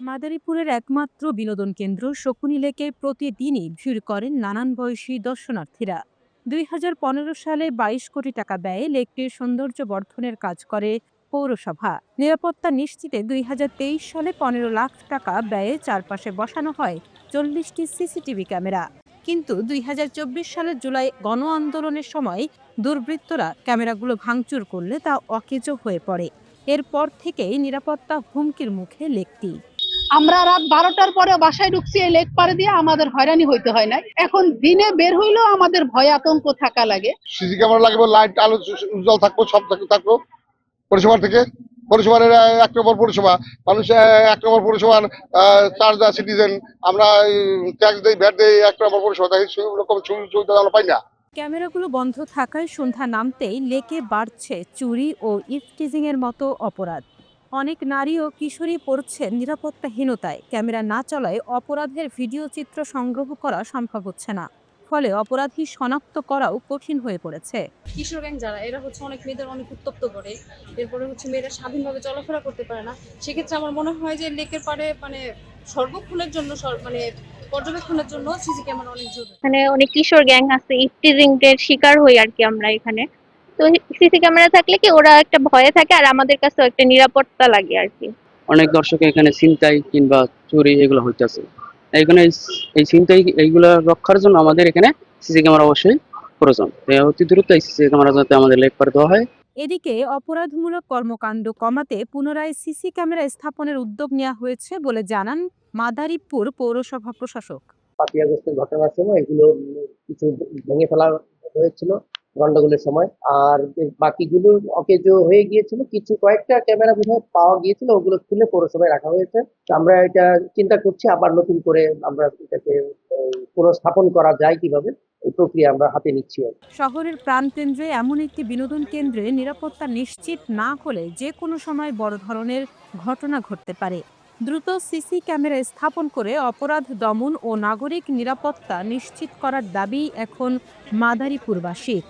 মাদারীপুরের একমাত্র বিনোদন কেন্দ্র শকুনি লেকে প্রতিদিনই ভিড় করেন নানান বয়সী দর্শনার্থীরা। দুই হাজার পনেরো সালে ২২ কোটি টাকা ব্যয়ে লেকটির সৌন্দর্য বর্ধনের কাজ করে পৌরসভা। নিরাপত্তা নিশ্চিতে দুই হাজার তেইশ সালে পনেরো লাখ টাকা ব্যয়ে চারপাশে বসানো হয় চল্লিশটি সিসিটিভি ক্যামেরা। কিন্তু দুই হাজার চব্বিশ সালের জুলাই গণ আন্দোলনের সময় দুর্বৃত্তরা ক্যামেরাগুলো ভাঙচুর করলে তা অকেজো হয়ে পড়ে। এরপর থেকেই নিরাপত্তা হুমকির মুখে লেকটি। আমরা রাত বারোটার পরে বাসায় ঢুকছি এই লেক পারে দিয়ে আমাদের হয়রানি হইতে হয় না এখন দিনে বের হইলেও আমাদের ভয় আতঙ্ক থাকা লাগে। সিসি ক্যামেরা লাগবে লাইট আলো উজ্জ্বল থাকব সব থাকব। পরিষেবা থেকে? পরিষেবার এর এক নম্বর পরিষেবা মানুষ এক নম্বর পরিষেবার চার্জ সিটিজেন। আমরা ট্যাক্স দেই ভ্যাট দেই এক নম্বর পরিষেবা দেয় সেরকম সুযোগ সুবিধা আমরা পাই না। ক্যামেরাগুলো বন্ধ থাকায় সন্ধ্যা নামতেই লেকে বাড়ছে চুরি ও ইফটিজিং এর মতো অপরাধ। অনেক নারী ও কিশোরী পড়ছেন নিরাপত্তাহীনতায়। ক্যামেরা না চলায় অপরাধের ভিডিও চিত্র সংগ্রহ করা সম্ভব হচ্ছে না। ফলে অপরাধী শনাক্ত করাও কঠিন হয়ে পড়েছে। কিশোর গ্যাং যারা এরা হচ্ছে অনেক মেয়েদের অনেক উত্তপ্ত করে। এরপরে হচ্ছে মেয়েরা স্বাধীনভাবে চলাফেরা করতে পারে না। সেক্ষেত্রে আমার মনে হয় যে লেকের পাড়ে মানে সর্বক্ষণের জন্য মানে পর্যবেক্ষণের জন্য সিসি ক্যামেরা অনেক জরুরি। এখানে অনেক কিশোর গ্যাং আছে ইফটিজিং এর শিকার হই আর কি আমরা এখানে। তো সিসি ক্যামেরা থাকলে কি ওরা একটা ভয়ে থাকে আর আমাদের কাছেও একটা নিরাপত্তা লাগে আর কি? অনেক দর্শক এখানে ছিনতাই কিংবা চুরি এগুলো হইতেছে। এইখানে এই- এই ছিনতাই এইগুলা রক্ষার জন্য আমাদের এখানে সিসি ক্যামেরা অবশ্যই প্রয়োজন। তো অতি দ্রুত এই সিসি ক্যামেরা যাতে আমাদের লেক করে দেওয়া হয়। এদিকে অপরাধমূলক কর্মকাণ্ড কমাতে পুনরায় সিসি ক্যামেরা স্থাপনের উদ্যোগ নেওয়া হয়েছে বলে জানান মাদারীপুর পৌরসভা প্রশাসক। পাঁচই আগস্টের ঘটনার সময় এগুলো কিছু ভেঙে ফেলা হয়েছিল। গন্ডগোলের সময়। আর বাকিগুলো অকেজো হয়ে গিয়েছিল, কিছু কয়েকটা ক্যামেরা বোধহয় পাওয়া গিয়েছিল, ওগুলো খুলে পৌরসভায় রাখা হয়েছে। আমরা এটা চিন্তা করছি, আবার নতুন করে আমরা এটাকে পুনঃস্থাপন করা যায় কীভাবে, এই প্রক্রিয়া আমরা হাতে নিচ্ছি শহরের প্রাণকেন্দ্রে এমন একটি বিনোদন কেন্দ্রে নিরাপত্তা নিশ্চিত না হলে যে কোনো সময় বড় ধরনের ঘটনা ঘটতে পারে। দ্রুত সিসি ক্যামেরা স্থাপন করে অপরাধ দমন ও নাগরিক নিরাপত্তা নিশ্চিত করার দাবি এখন মাদারীপুরবাসীর।